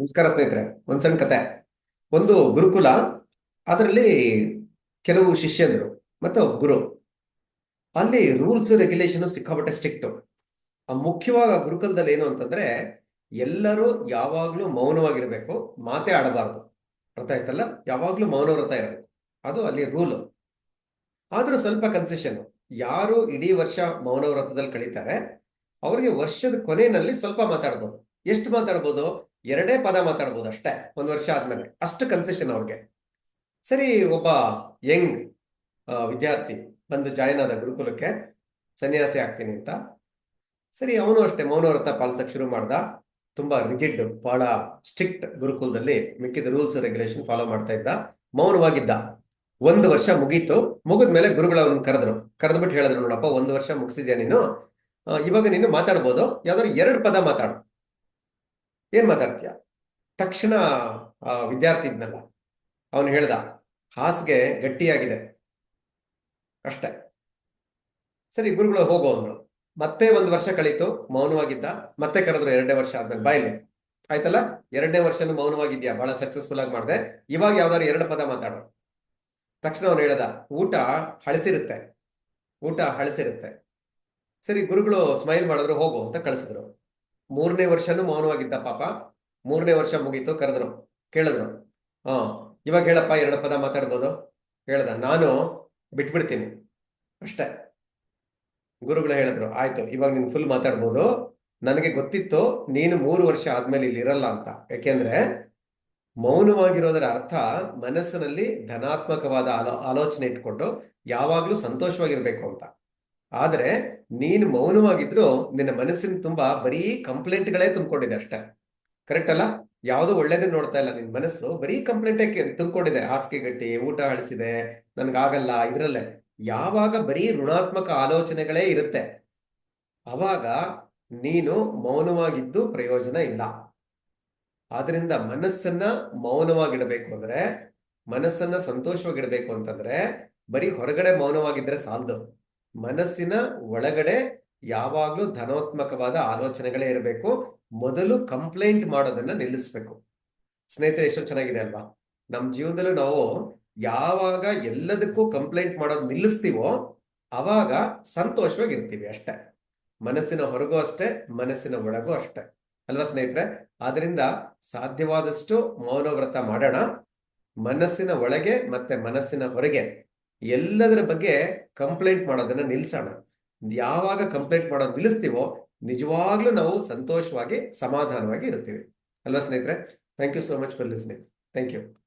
ನಮಸ್ಕಾರ ಸ್ನೇಹಿತರೆ, ಒಂದ್ ಸಣ್ಣ ಕತೆ. ಒಂದು ಗುರುಕುಲ, ಅದರಲ್ಲಿ ಕೆಲವು ಶಿಷ್ಯರು ಮತ್ತೆ ಒಬ್ಬ ಗುರು. ಅಲ್ಲಿ ರೂಲ್ಸ್ ರೆಗ್ಯುಲೇಷನ್ ಸಿಕ್ಕಾಪಟ್ಟೆ ಸ್ಟ್ರಿಕ್ಟ್ ಮುಖ್ಯವಾಗಿ ಆ ಗುರುಕುಲದಲ್ಲಿ ಏನು ಅಂತಂದ್ರೆ, ಎಲ್ಲರೂ ಯಾವಾಗ್ಲೂ ಮೌನವಾಗಿರ್ಬೇಕು, ಮಾತೇ ಆಡಬಾರ್ದು. ಅರ್ಥ ಆಯ್ತಲ್ಲ? ಯಾವಾಗ್ಲೂ ಮೌನವ್ರತ ಇರಬೇಕು. ಅದು ಅಲ್ಲಿ ರೂಲ್ ಆದ್ರೂ ಸ್ವಲ್ಪ ಕನ್ಸೆಷನ್ ಯಾರು ಇಡೀ ವರ್ಷ ಮೌನವ್ರತದಲ್ಲಿ ಕಳೀತಾರೆ, ಅವ್ರಿಗೆ ವರ್ಷದ ಕೊನೆಯಲ್ಲಿ ಸ್ವಲ್ಪ ಮಾತಾಡ್ಬೋದು. ಎಷ್ಟು ಮಾತಾಡ್ಬೋದು? ಎರಡೇ ಪದ ಮಾತಾಡ್ಬೋದು ಅಷ್ಟೇ, ಒಂದು ವರ್ಷ ಆದ್ಮೇಲೆ. ಅಷ್ಟು ಕನ್ಸೆಷನ್ ಅವ್ರಿಗೆ. ಸರಿ, ಒಬ್ಬ ಯಂಗ್ ವಿದ್ಯಾರ್ಥಿ ಬಂದು ಜಾಯ್ನ್ ಆದ ಗುರುಕುಲಕ್ಕೆ ಸನ್ಯಾಸಿ ಆಗ್ತೀನಿ ಅಂತ. ಸರಿ, ಅವನು ಅಷ್ಟೇ ಮೌನವ್ರತ ಪಾಲಿಸಕ್ ಶುರು ಮಾಡ್ದ. ತುಂಬಾ ರಿಜಿಡ್ ಬಹಳ ಸ್ಟ್ರಿಕ್ಟ್ ಗುರುಕುಲದಲ್ಲಿ ಮಿಕ್ಕಿದ ರೂಲ್ಸ್ ರೆಗ್ಯುಲೇಷನ್ ಫಾಲೋ ಮಾಡ್ತಾ ಇದ್ದ. ಮೌನವಾಗಿದ್ದ. ಒಂದು ವರ್ಷ ಮುಗೀತು. ಮುಗಿದ್ಮೇಲೆ ಗುರುಗಳು ಅವ್ರನ್ನ ಕರೆದ್ರು. ಕರೆದ್ಬಿಟ್ಟು ಹೇಳಿದ್ರು, ನೋಡಪ್ಪ, ಒಂದು ವರ್ಷ ಮುಗಿಸಿದ್ಯಾ ನೀನು? ಇವಾಗ ನೀನು ಮಾತಾಡ್ಬೋದು. ಯಾವ್ದಾದ್ರು ಎರಡು ಪದ ಮಾತಾಡು. ಏನ್ ಮಾತಾಡ್ತೀಯ? ತಕ್ಷಣ ಆ ವಿದ್ಯಾರ್ಥಿ ಇದ್ನಲ್ಲ, ಅವನು ಹೇಳ್ದ, ಹಾಸಿಗೆ ಗಟ್ಟಿಯಾಗಿದೆ. ಅಷ್ಟೇ. ಸರಿ, ಗುರುಗಳು, ಹೋಗೋ ಅಂದ್ರು ಮತ್ತೆ ಒಂದು ವರ್ಷ ಕಳೀತು, ಮೌನವಾಗಿದ್ದ. ಮತ್ತೆ ಕರೆದ್ರು ಎರಡನೇ ವರ್ಷ ಆದ್ಮೇಲೆ ಬಾಯ್ಲಿ ಆಯ್ತಲ್ಲ? ಎರಡನೇ ವರ್ಷನೂ ಮೌನವಾಗಿದ್ಯಾ? ಬಹಳ ಸಕ್ಸಸ್ಫುಲ್ ಆಗಿ ಮಾಡಿದೆ. ಇವಾಗ ಯಾವ್ದಾದ್ರು ಎರಡು ಪದ ಮಾತಾಡೋ. ತಕ್ಷಣ ಅವನು ಹೇಳ್ದ, ಊಟ ಹಳಸಿರುತ್ತೆ. ಊಟ ಹಳಸಿರುತ್ತೆ. ಸರಿ, ಗುರುಗಳು ಸ್ಮೈಲ್ ಮಾಡಿದ್ರು, ಹೋಗು ಅಂತ ಕಳಿಸಿದ್ರು. ಮೂರನೇ ವರ್ಷನೂ ಮೌನವಾಗಿದ್ದ ಪಾಪ ಮೂರನೇ ವರ್ಷ ಮುಗೀತು, ಕರೆದ್ರು, ಕೇಳಿದ್ರು. ಹಾ, ಇವಾಗ ಹೇಳಪ್ಪ, ಎರಡು ಪದ ಮಾತಾಡ್ಬೋದು? ಹೇಳ್ದ, ನಾನು ಬಿಟ್ಬಿಡ್ತೀನಿ. ಅಷ್ಟೇ. ಗುರುಗಳು ಹೇಳಿದ್ರು, ಆಯ್ತು, ಇವಾಗ ನೀನು ಫುಲ್ ಮಾತಾಡ್ಬೋದು. ನನಗೆ ಗೊತ್ತಿತ್ತು, ನೀನು ಮೂರು ವರ್ಷ ಆದ್ಮೇಲೆ ಇಲ್ಲಿ ಇರಲ್ಲ ಅಂತ. ಯಾಕೆಂದ್ರೆ, ಮೌನವಾಗಿರೋದರ ಅರ್ಥ ಮನಸ್ಸಿನಲ್ಲಿ ಧನಾತ್ಮಕವಾದ ಆಲೋ, ಆಲೋಚನೆ ಇಟ್ಕೊಂಡು ಯಾವಾಗ್ಲೂ ಸಂತೋಷವಾಗಿರ್ಬೇಕು ಅಂತ. ಆದ್ರೆ ನೀನು ಮೌನವಾಗಿದ್ರು ನಿನ್ನ ಮನಸ್ಸಿನ ತುಂಬಾ ಬರೀ ಕಂಪ್ಲೇಂಟ್ಗಳೇ ತುಂಬಿಕೊಂಡಿದೆ ಅಷ್ಟೇ. ಕರೆಕ್ಟ್ ಅಲ್ಲ? ಯಾವುದು ಒಳ್ಳೇದನ್ನ ನೋಡ್ತಾ ಇಲ್ಲ ನಿನ್ ಮನಸ್ಸು, ಬರೀ ಕಂಪ್ಲೇಂಟೇ ತುಂಬಿಕೊಂಡಿದೆ. ಹಾಸಿಗೆ ಗಟ್ಟಿ, ಊಟ ಅಳಿಸಿದೆ, ನನ್ಗಾಗಲ್ಲ, ಇದ್ರಲ್ಲೇ. ಯಾವಾಗ ಬರೀ ಋಣಾತ್ಮಕ ಆಲೋಚನೆಗಳೇ ಇರುತ್ತೆ. ಅವಾಗ ನೀನು ಮೌನವಾಗಿದ್ದು ಪ್ರಯೋಜನ ಇಲ್ಲ. ಆದ್ರಿಂದ ಮನಸ್ಸನ್ನ ಮೌನವಾಗಿಡಬೇಕು ಅಂದ್ರೆ, ಮನಸ್ಸನ್ನ ಸಂತೋಷವಾಗಿಡಬೇಕು ಅಂತಂದ್ರೆ, ಬರೀ ಹೊರಗಡೆ ಮೌನವಾಗಿದ್ರೆ ಸಾಲದು. ಮನಸ್ಸಿನ ಒಳಗಡೆ ಯಾವಾಗ್ಲೂ ಧನಾತ್ಮಕವಾದ ಆಲೋಚನೆಗಳೇ ಇರಬೇಕು. ಮೊದಲು ಕಂಪ್ಲೇಂಟ್ ಮಾಡೋದನ್ನ ನಿಲ್ಲಿಸ್ಬೇಕು. ಸ್ನೇಹಿತರೆ, ಎಷ್ಟೋ ಚೆನ್ನಾಗಿದೆ ಅಲ್ವಾ? ನಮ್ ಜೀವನದಲ್ಲೂ ನಾವು ಯಾವಾಗ ಎಲ್ಲದಕ್ಕೂ ಕಂಪ್ಲೇಂಟ್ ಮಾಡೋದು ನಿಲ್ಲಿಸ್ತೀವೋ, ಅವಾಗ ಸಂತೋಷವಾಗಿರ್ತೀವಿ ಅಷ್ಟೇ. ಮನಸ್ಸಿನ ಹೊರಗೂ ಅಷ್ಟೇ, ಮನಸ್ಸಿನ ಒಳಗೂ ಅಷ್ಟೇ. ಅಲ್ವಾ ಸ್ನೇಹಿತರೆ? ಆದ್ರಿಂದ ಸಾಧ್ಯವಾದಷ್ಟು ಮೌನವ್ರತ ಮಾಡೋಣ. ಮನಸ್ಸಿನ ಒಳಗೆ ಮತ್ತೆ ಮನಸ್ಸಿನ ಹೊರಗೆ ಎಲ್ಲದರ ಬಗ್ಗೆ ಕಂಪ್ಲೇಂಟ್ ಮಾಡೋದನ್ನ ನಿಲ್ಸೋಣ. ಯಾವಾಗ ಕಂಪ್ಲೇಂಟ್ ಮಾಡೋದು ನಿಲ್ಲಿಸ್ತೀವೋ, ನಿಜವಾಗ್ಲೂ ನಾವು ಸಂತೋಷವಾಗಿ, ಸಮಾಧಾನವಾಗಿ ಇರ್ತೀವಿ ಅಲ್ವಾ ಸ್ನೇಹಿತರೆ? Thank you so much for listening thank you